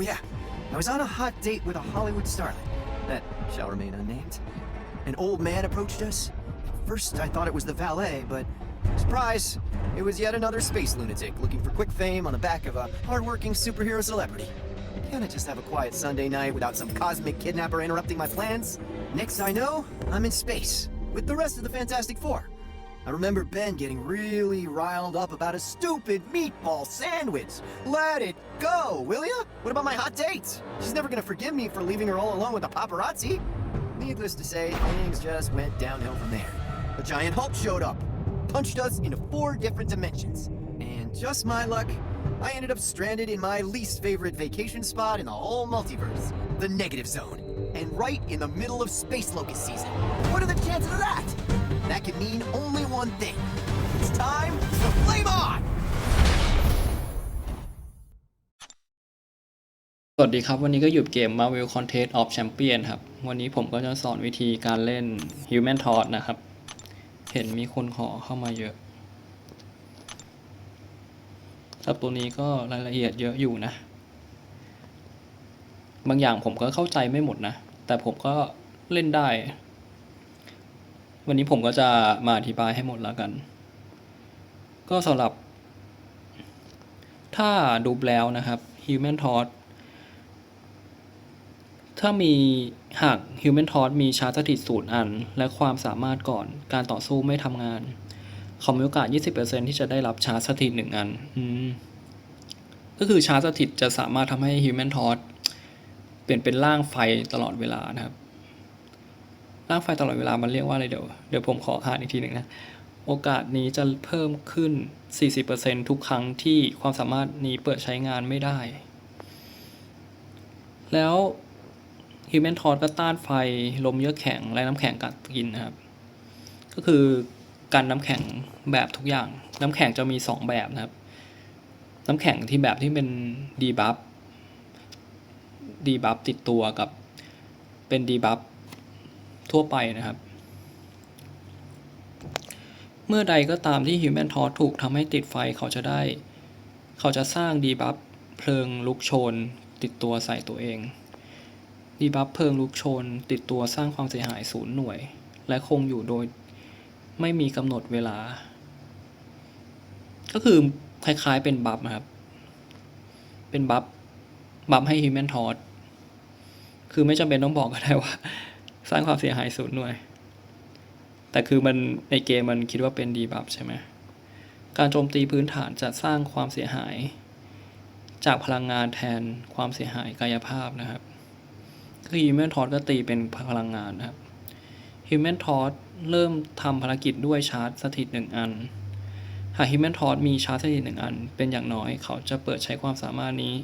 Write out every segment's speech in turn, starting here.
Oh, yeah. I was on a hot date with a Hollywood starlet that shall remain unnamed. An old man approached us. At first, I thought it was the valet, but surprise, it was yet another space lunatic looking for quick fame on the back of a hardworking superhero celebrity. Can't I just have a quiet Sunday night without some cosmic kidnapper interrupting my plans? Next I know, I'm in space with the rest of the Fantastic Four. I remember Ben getting really riled up about a stupid meatball sandwich. Let it go, will ya? What about my hot date? She's never gonna forgive me for leaving her all alone with the paparazzi. Needless to say, things just went downhill from there. A giant Hulk showed up, punched us into four different dimensions. And just my luck, I ended up stranded in my least favorite vacation spot in the whole multiverse, the negative zone. And right in the middle of space locust season. What are the chances of that? That can mean only one thing. It's time to flame on! สวัสดีครับ วันนี้ก็อยู่เกม Marvel Contest of Champion ครับ วันนี้ผมก็จะสอนวิธีการเล่น Human Torch นะครับ เห็นมีคนขอเข้ามาเยอะครับตัวนี้ก็รายละเอียดเยอะอยู่นะ บางอย่างผมก็เข้าใจไม่หมดนะ แต่ผมก็เล่นได้ วันนี้ผมก็จะมาอธิบายให้หมดแล้วกัน ก็สำหรับ ถ้าดูแล้วนะครับ Human Torch ถ้ามีหาก Human Torch มีชาร์จสถิตศูนย์อัน และความสามารถก่อนการต่อสู้ไม่ทำงานเขามีโอกาส 20%ที่จะได้รับชาร์จสถิตหนึ่งอันอก็คือชาร์จสถิตจะสามารถทำให้ Human Torch เปลี่ยนเป็นร่างไฟตลอดเวลานะครับ ร่างไฟตลอดเวลามันเรียกว่าอะไรเดี๋ยวเดี๋ยวผมขออ่านอีกทีหนึ่งนะ โอกาสนี้จะเพิ่มขึ้น 40%ทุกครั้งที่ความสามารถนี้เปิดใช้งานไม่ได้ แล้ว Human Torch ก็ต้านไฟลมเยือกแข็ง และน้ำแข็งกัดกินนะครับ ก็คือการน้ำแข็งแบบทุกอย่าง น้ำแข็งจะมี 2 แบบนะครับ น้ำแข็งที่แบบที่เป็นดีบัฟดีบัฟติดตัวกับเป็นดีบัฟ ทั่วไปนะครับ เมื่อใดก็ตามที่ Human Torch ถูกทำให้ติดไฟเขาจะได้ เขาจะสร้างดีบัฟเพลิงลุกโชน ติดตัวใส่ตัวเองดีบัฟเพลิงลุกโชน ติดตัวสร้างความเสียหายศูนย์หน่วย และคงอยู่โดยไม่มีกำหนดเวลา ก็คือคล้ายๆเป็นบัฟนะครับ เป็นบัฟบัฟให้ Human Torch คือไม่จำเป็นต้องบอกก็ได้ว่า สร้างความเสียหายศูนย์หน่วย แต่คือมันในเกมมันคิดว่าเป็นดีบัฟใช่ไหมการโจมตีพื้นฐานจะสร้างความเสียหาย จากพลังงานแทนความเสียหายกายภาพนะครับคือ Human Torch ก็ตีเป็นพลังงานนะครับ Human Torch เริ่มทำภารกิจด้วยชาร์จสถิตหนึ่งอัน หาก Human Torch มีชาร์จสถิตหนึ่งอัน เป็นอย่างน้อยเขาจะเปิดใช้ความสามารถนี้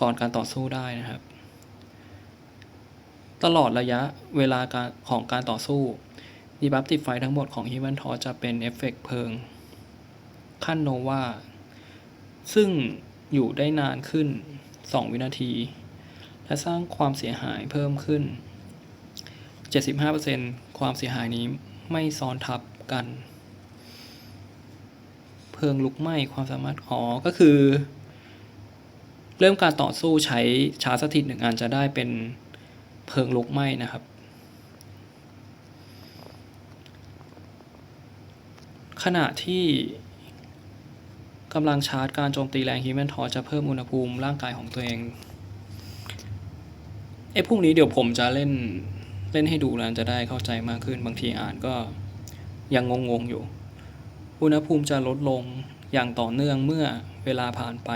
ก่อนการต่อสู้ได้นะครับ ตลอดระยะเวลาการของการต่อสู้ดีบัฟติดไฟทั้งหมดของ Human Torch จะเป็นเอฟเฟกต์เพลิง ขั้นโนวาซึ่งอยู่ได้นานขึ้น 2 วินาที และสร้างความเสียหายเพิ่มขึ้น 75%ความเสียหายนี้ไม่ซ้อนทับกัน เพลิงลุกไหม้ความสามารถอ๋อก็คือ เริ่มการต่อสู้ใช้ชาร์จสถิตหนึ่งอันจะได้เป็น เพลิงลุกไหม้นะครับ ขณะที่กำลังชาร์จการโจมตีแรง Human Torch จะเพิ่มอุณหภูมิร่างกายของตัวเองไอ้พวกนี้เดี๋ยวผมจะเล่นเล่นให้ดูแล้วจะได้เข้าใจมากขึ้นบางทีอ่านก็ยังงงๆอยู่ อุณหภูมิจะลดลงอย่างต่อเนื่องเมื่อเวลาผ่านไป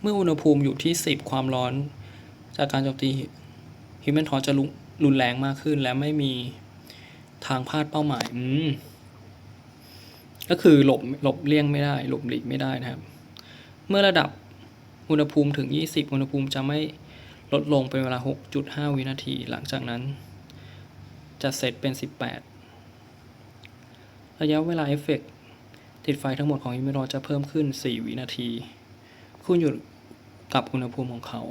เมื่ออุณหภูมิอยู่ที่ 10 ความร้อน จากการโจมตี Human Torch จะรุนแรงมากขึ้น และไม่มีทางพลาดเป้าหมาย อืม ก็คือหลบหลบเลี่ยงไม่ได้ หลบหลีกไม่ได้นะครับ เมื่อระดับอุณหภูมิถึง 20 อุณหภูมิจะไม่ลดลงเป็นเวลา 6.5 วินาที หลังจากนั้น จะเซตเป็น 18 ระยะเวลาเอฟเฟกต์ติดไฟทั้งหมดของฮิมิโรจะเพิ่มขึ้น 4 วินาทีขึ้นอยู่ กับอุณหภูมิของเขา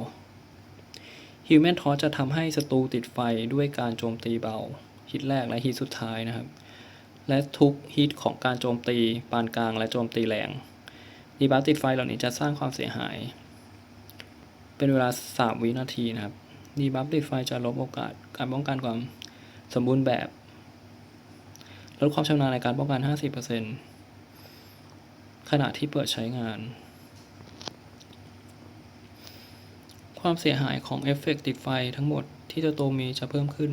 Human Torch จะทำให้ศัตรูติดไฟด้วยการโจมตีเบาฮิตแรกและฮิตสุดท้ายนะครับ และทุกฮิตของการโจมตีปานกลางและโจมตีแรงดีบัฟติดไฟเหล่านี้จะสร้างความเสียหาย เป็นเวลา 3 วินาทีนะครับดีบัฟติดไฟจะลบโอกาสการป้องกันความสมบูรณ์แบบลดความชำนาญในการป้องกัน 50%ขณะที่เปิดใช้งาน ความเสียหายของเอฟเฟกต์ติดไฟทั้งหมดที่เจ้าตัวมีจะเพิ่มขึ้น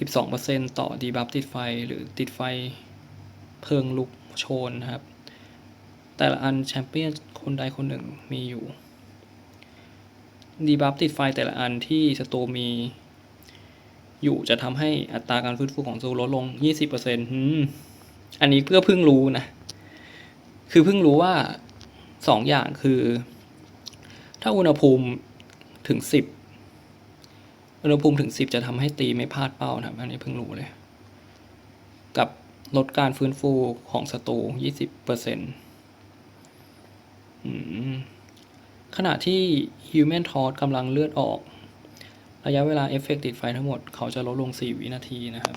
12%ต่อดีบัฟติดไฟหรือติดไฟเพลิงลุกโชนครับ แต่ละอันแชมเปี้ยนคนใดคนหนึ่งมีอยู่ ดีบัฟติดไฟแต่ละอันที่สตูมี อยู่จะทำให้อัตราการฟื้นฟูของสตูลดลง 20%อืมอันนี้เพื่อเพิ่งรู้นะ คือเพิ่งรู้ว่าสองอย่างคือ ถ้าอุณหภูมิ ถึง10อุณหภูมิถึง10จะทำให้ตีไม่พลาดเป้านะครับอันนี้เพิ่งรู้เลย กับลดการฟื้นฟูของศัตรู20%อืมขณะที่ Human t o r c กำลังเลือดออก ระยะเวลาเอฟเฟกติดไฟทั้งหมด เขาจะลดลง 4 วินาทีนะครับ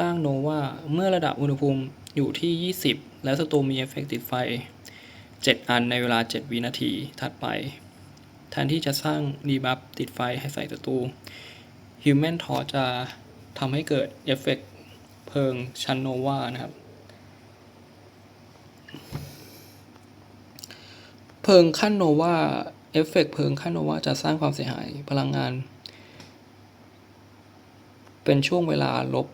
ร่างโนว่าเมื่อระดับอุณหภูมิอยู่ที่ 20 และศัตรูมีเอฟเฟกติดไฟ 7 อันในเวลา 7 วินาทีถัดไป แทนที่จะสร้างดีบัฟติดไฟให้ใส่ศัตรู Human Torch จะทำให้เกิดเอฟเฟกเพลิงชันโนวานะครับ เพลิงขั้นโนวาเอฟเฟกเพลิงขั้นโนวาจะสร้างความเสียหายพลังงาน เป็นช่วงเวลาลบ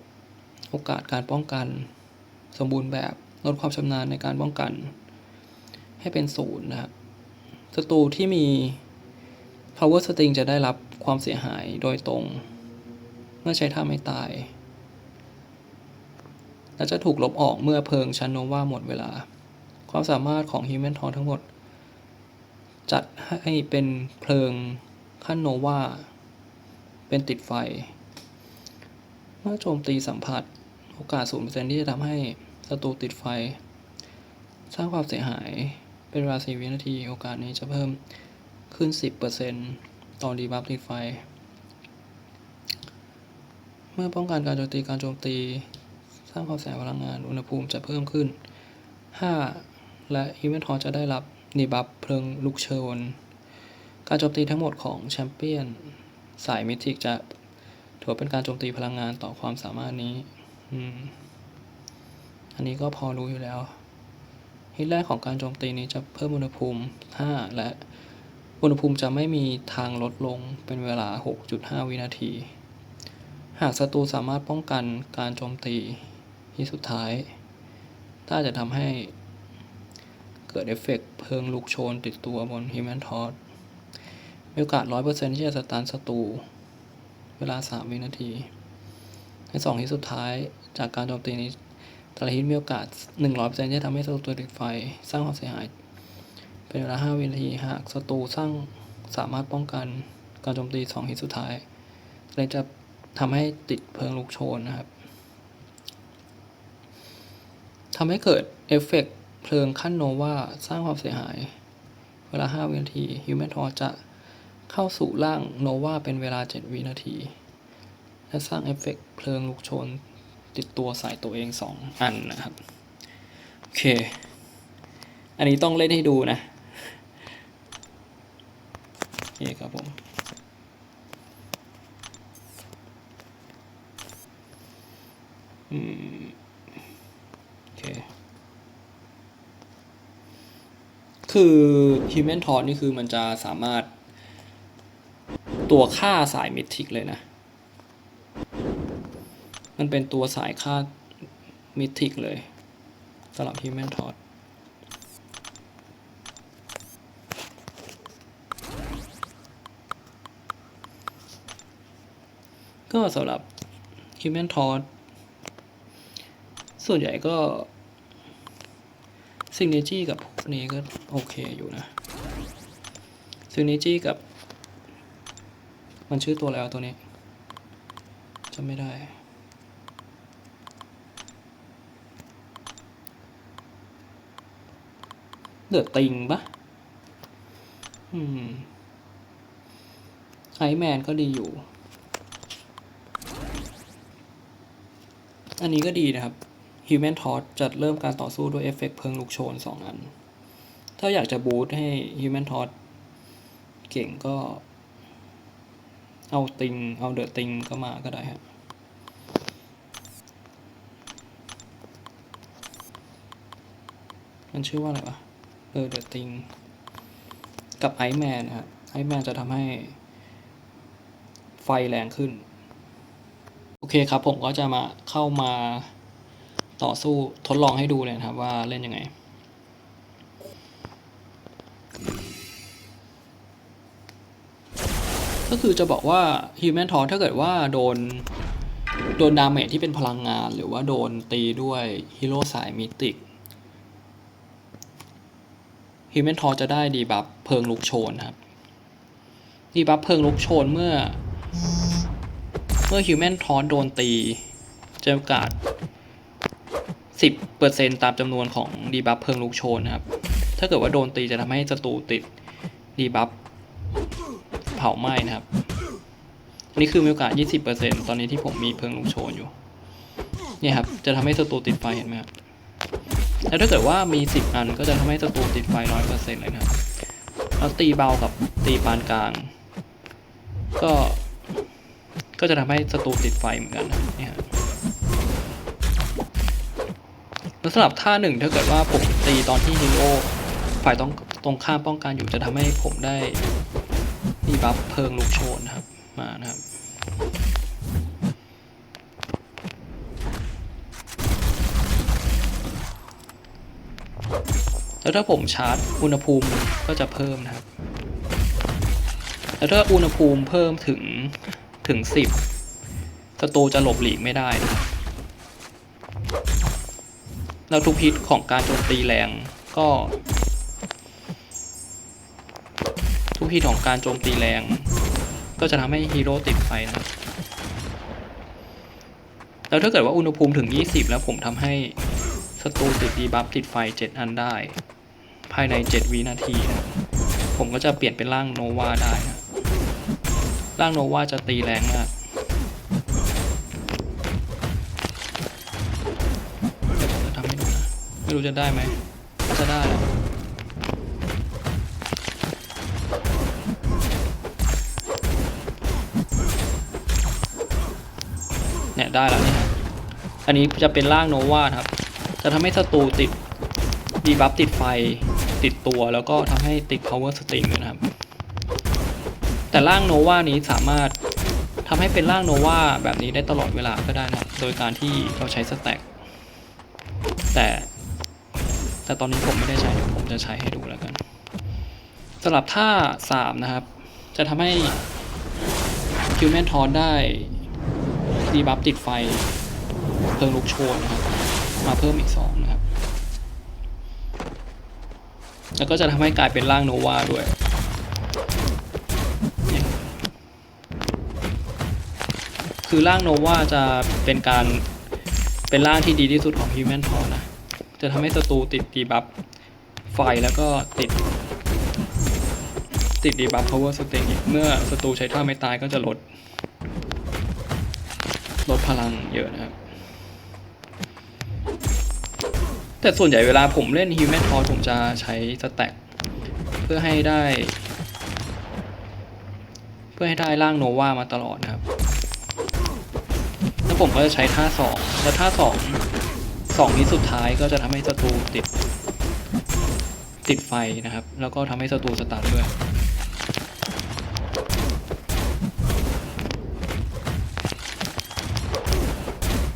โอกาสการป้องกัน สมบูรณ์แบบลดความชำนาญในการป้องกัน ให้เป็นศูนย์นะครับศัตรูที่มี power string จะได้รับความเสียหายโดยตรง เมื่อใช้ท่าไม่ตาย และจะถูกลบออกเมื่อเพลิงชันโนวาหมดเวลา ความสามารถของ Human Torch ทั้งหมด จัดให้เป็นเพลิงขั้นโนวาเป็นติดไฟ เมื่อโจมตีสัมผัสโอกาส 0%ที่จะทำให้ศัตรูติดไฟ สร้างความเสียหายเป็นเวลา4วินาที โอกาสนี้จะเพิ่ม ขึ้น 10%ต่อดีบัฟติดไฟ เมื่อป้องกันการโจมตีการโจมตี สร้างความเสียพลังงานอุณหภูมิจะเพิ่มขึ้น 5 และอีเวนทอจะได้รับดีบัฟเพลิงลุกเชิญการโจมตีทั้งหมดของแชมเปี้ยน สายมิทิกจะถือเป็นการโจมตีพลังงานต่อความสามารถนี้ อันนี้ก็พอรู้อยู่แล้วฮิตแรกของการโจมตีนี้จะเพิ่มอุณหภูมิ 5 และ อุณหภูมิจะไม่มีทางลดลงเป็นเวลา 6.5 วินาที หากศัตรูสามารถป้องกันการโจมตีที่สุดท้าย ถ้าจะทำให้เกิดเอฟเฟกต์เพลิงลุกโชนติดตัวบน Human Torch มีโอกาส 100%ที่จะสตาร์ทศัตรูเวลา 3 วินาที ในสองที่สุดท้ายจากการโจมตีนี้แต่ละฮิตมีโอกาส 100%ที่จะทำให้ศัตรูติดไฟ สร้างความเสียหาย เป็นเวลา 5 วินาที หากศัตรูสร้างสามารถป้องกันการโจมตี2ฮิตสุดท้ายเลยจะทำให้ติดเพลิงลุกโชนนะครับทำให้เกิดเอฟเฟกต์เพลิงขั้นโนวาสร้างความเสียหาย เวลา 5 วินาที Human Torch จะเข้าสู่ร่างโนวาเป็นเวลา 7 วินาที และสร้างเอฟเฟกต์เพลิงลุกโชน ติดตัวใส่ตัวเอง 2 อันนะครับ โอเค อันนี้ต้องเล่นให้ดูนะ คครับผมอืมโอเคคือ Human t o r c นี่คือมันจะสามารถตัวค่าสายมิทิกเลยนะ มันเป็นตัวสายค่ามิทิกเลยสำหรับ Human t o r c ก็สำหรับ Human t o r ส่วนใหญ่ก็ซิงเนจี้กับพวกนี้ก็โอเคอยู่นะซิงเนจี้กับ มันชื่อตัวแล้วตัวนี้จำไม่ได้เดอะติงปะอืมไอแมนก็ดีอยู่ อันนี้ก็ดีนะครับ Human Torch จะเริ่มการต่อสู้ด้วยเอฟเฟกต์เพลิงลุกโชน 2 อัน ถ้าอยากจะบูตให้ Human Torch เก่งก็ เอาติง เอาเดอะติงก็มาก็ได้ครับมันชื่อว่าอะไรวะ เออเดอะติง กับไอแมนนะครับไอแมนจะทำให้ไฟแรงขึ้น โอเคครับผมก็จะมาเข้ามาต่อสู้ทดลองให้ดูเลยครับว่าเล่นยังไง ก็คือจะบอกว่า Human Torch ถ้าเกิดว่าโดน โดนดาเมจที่เป็นพลังงาน หรือว่าโดนตีด้วยฮีโร่สายมิติก Human t o r จะได้ดีบัฟเพลิงลุกโชนครับ ดีบัฟเพลิงลุกโชนเมื่อ เมื่อ Human Torch โดนตีจะโอกาส 10%ตามจำนวนของดีบัฟเพลิงลุกโชนนะครับ ถ้าเกิดว่าโดนตีจะทำให้ศัตรูติดดีบัฟเผาไหม้นะครับอันนี้คือมีโอกาส 20%ตอนนี้ที่ผมมีเพลิงลุกโชนอยู่ เนี่ยครับ จะทำให้ศัตรูติดไฟเห็นไหมครับ แล้วถ้าเกิดว่ามี 10 อันก็จะทำให้ศัตรูติดไฟ 100%เลยนะครับ แล้วตีเบากับตีปานกลาง ก็ ก็จะทำให้ศัตรูติดไฟเหมือนกันนะเนี่ยครับแล้วสำหรับท่าหนึ่งถ้าเกิดว่าผมตีตอนที่ฮีโร่ฝ่ายต้องตรงข้ามป้องกันอยู่จะทำให้ผมได้ดีบัฟเพลิงลุกโชนนะครับมานะครับแล้วถ้าผมชาร์จอุณหภูมิก็จะเพิ่มนะครับ แล้วถ้าอุณหภูมิเพิ่มถึง ถึงสิบศัตรูจะหลบหลีกไม่ได้นะครับแล้วทุกพิษของการโจมตีแรงก็ ทุกพิษของการโจมตีแรง ก็จะทำให้ฮีโร่ติดไฟนะแล้วถ้าเกิดว่าอุณหภูมิถึง 20 แล้วผมทำให้ศัตรูติดดีบัฟติดไฟ 7 อันได้ ภายใน 7 วินาทีนะผมก็จะเปลี่ยนเป็นร่างโนวาได้นะ ร่างโนวาจะตีแรงมากเดี๋ยวผมจะทำให้ดูนะ ไม่รู้จะได้ไหมจะได้เนี่ยได้แล้วเนี่ยฮะอันนี้จะเป็นร่างโนวาครับ จะทำให้ศัตรูติดดีบัฟติดไฟติดตัวแล้วก็ทำให้ติด power string ด้วยนะครับ แต่ร่างโนวานี้สามารถทำให้เป็นร่างโนวาแบบนี้ได้ตลอดเวลาก็ได้นะ โดยการที่เราใช้สแต็กแต่แต่ตอนนี้ผมไม่ได้ใช้ผมจะใช้ให้ดูแล้วกันสำหรับท่า 3 นะครับ จะทำให้ Human Torch ได้ดีบัฟติดไฟเพลิงลุกโชนนะครับ มาเพิ่มอีก 2 นะครับ แล้วก็จะทำให้กลายเป็นร่างโนวาด้วย คือร่างโนวาจะเป็นการเป็นร่างที่ดีที่สุดของ Human Torch นะ จะทำให้ศัตรูติดดีบัฟไฟแล้วก็ติด ติดดีบัฟ power string อีกเมื่อศัตรูใช้ท่าไม่ตายก็จะลด ลดพลังเยอะนะครับ แต่ส่วนใหญ่เวลาผมเล่น Human Torch ผมจะใช้สแต็กเพื่อให้ได้ เพื่อให้ได้ร่างโนวามาตลอดนะครับ แล้วผมก็จะใช้ท่าสองแล้วท่าสองสองนี้สุดท้ายก็จะทำให้ศัตรูติด ติดไฟนะครับ แล้วก็ทำให้ศัตรูสตาร์ทด้วย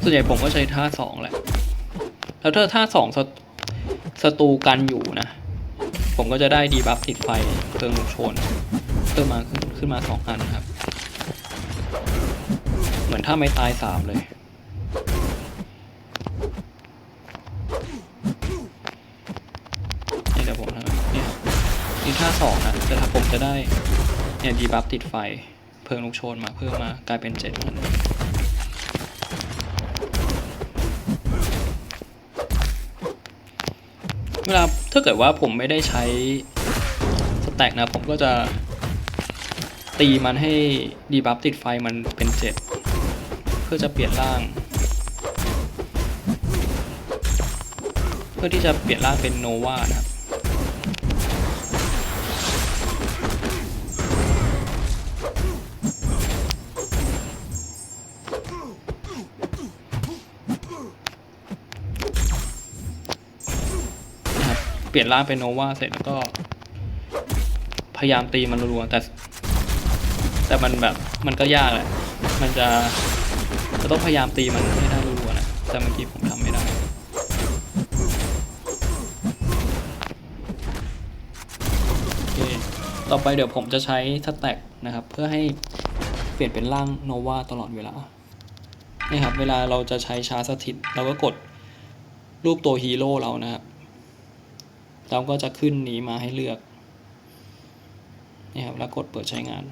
ส่วนใหญ่ผมก็ใช้ท่าสองแหละ แล้วถ้าท่าสองศัตรูกันอยู่นะ ผมก็จะได้ดีบัฟติดไฟเพลิงลุกโชนเพิ่มมาขึ้นขึ้นมาสองอันครับ เหมือนถ้าไม่ตายสามเลย นี่เดี๋ยวผมทำเนี่ยนี่ท่าสองนะจะทำผมจะได้เนี่ยดีบัฟติดไฟ เพลิงลุกโชนมาเพิ่มมากลายเป็นเจ็ดอันเวลาถ้าเกิดว่าผมไม่ได้ใช้สแต็กนะ ผมก็จะตีมันให้ดีบัฟติดไฟมันเป็นเจ็ด พื่อจะเปลี่ยนร่าง เพื่อที่จะเปลี่ยนร่างเป็นโนวานะครับเปลี่ยนร่างเป็นโนวาเสร็จแล้วก็ พยายามตีมันรัวๆแต่แต่มันแบบมันก็ยากแหละ มันจะ จะต้องพยายามตีมันให้ได้รัวๆนะ แต่เมื่อกี้ผมทำไม่ได้โอเคต่อไปเดี๋ยวผมจะใช้สแต็กนะครับ เพื่อให้เปลี่ยนเป็นร่างโนวาตลอดเวลานี่ครับ เวลาเราจะใช้ชาร์จสถิต เราก็กดรูปตัวฮีโร่เรานะครับ เราก็จะขึ้นนี้มาให้เลือก นี่ครับ แล้วกดเปิดใช้งาน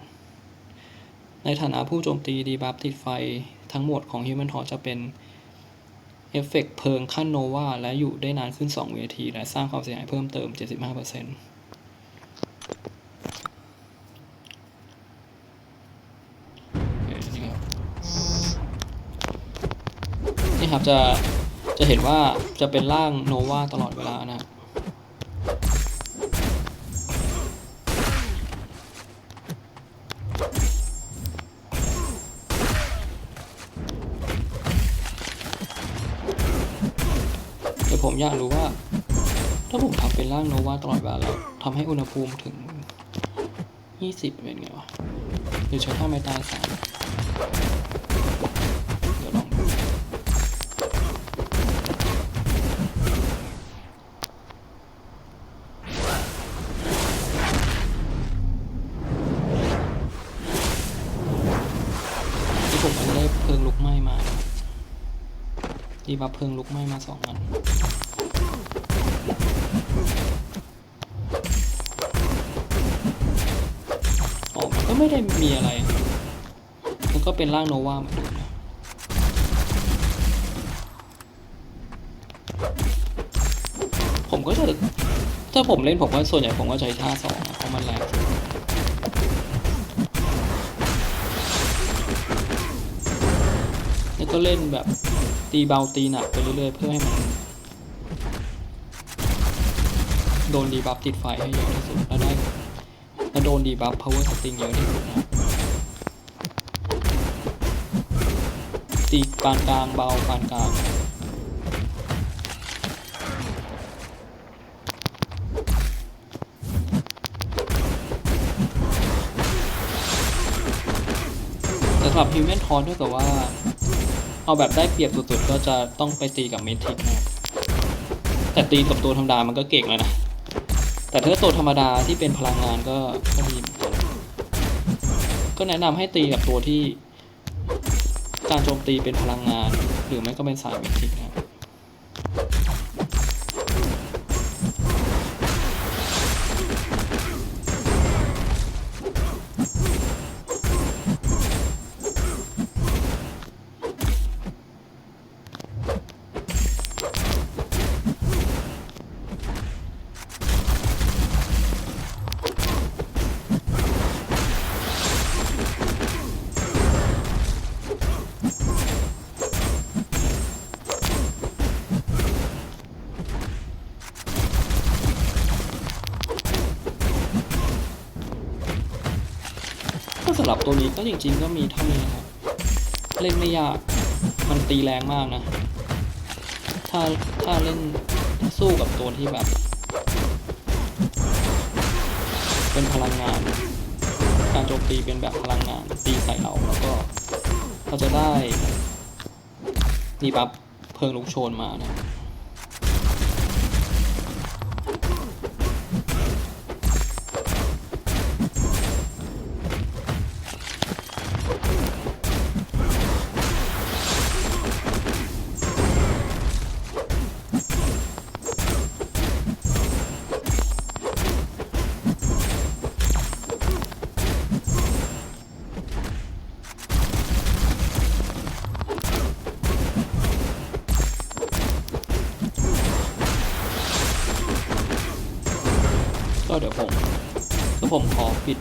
ในฐานะผู้โจมตีดีบัฟติดไฟ ทั้งหมดของ Human Torch จะเป็นเอฟเฟกต์เพลิงขั้นโนวาและอยู่ได้นานขึ้น 2 เวที และสร้างความเสียหายเพิ่มเติม 75%โอเคนี่ครับนี่ครับจะจะเห็นว่าจะเป็นร่างโนวาตลอดเวลานะครับ ผมอยากรู้ว่า ถ้าผมทำเป็นร่างโนวาตลอดเวลาแล้วทำให้อุณหภูมิถึง 20 เป็นไงวะหรือใช้ท่าไม้ตายสามเดี๋ยวลองดูที่ผมได้เพลิงลุกไหม้มาดีบัฟเพลิงลุกไหม้มาสองอัน ไม่ได้มีอะไร มันก็เป็นร่างโนวาเหมือนเดิมนะผมก็จะถ้าผมเล่นผมก็ส่วนใหญ่ผมก็ใช้ท่าสองเพราะมันแรงแล้วก็เล่นแบบตีเบาตีหนักไปเรื่อยๆ เพื่อให้มัน โดนดีบัฟติดไฟให้เยอะที่สุดแล้วได้ โดนดีบัฟ power setting เยอะที่สุดนะตีปานกลางเบาปานกลางแต่สำหรับ Human t o r ด้วยกับว่า เอาแบบได้เปรียบสุดๆ ก็จะต้องไปตีกับเมทิกนะครับแต่ตีกับตัวธรรมดามันก็เก่งแล้วนะ แต่ถ้าตัวธรรมดาที่เป็นพลังงานก็ก็ดีก็แนะนำให้ตีกับตัวที่การโจมตีเป็นพลังงาน หรือไม่ก็เป็นสายวิทิกนะครับ ตัวนี้ก็จริงๆก็มีเท่านี้นะครับ เล่นไม่ยาก มันตีแรงมากนะ ถ้าถ้าเล่นสู้กับตัวที่แบบ เป็นพลังงาน การโจมตีเป็นแบบพลังงานตีใส่เราแล้วก็เราจะได้ดีบัฟเพลิงลุกโชนมานะ ดี๋ยวผมก็ผมขอปิด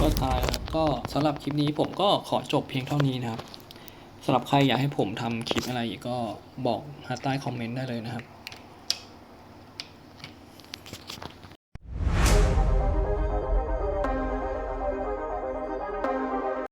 ก็ตายแล้วก็สำหรับคลิปนี้ผมก็ขอจบเพียงเท่านี้นะครับสำหรับใครอยากให้ผมทำคลิปอะไรก็บอกมาใต้คอมเมนต์ได้เลยนะครับ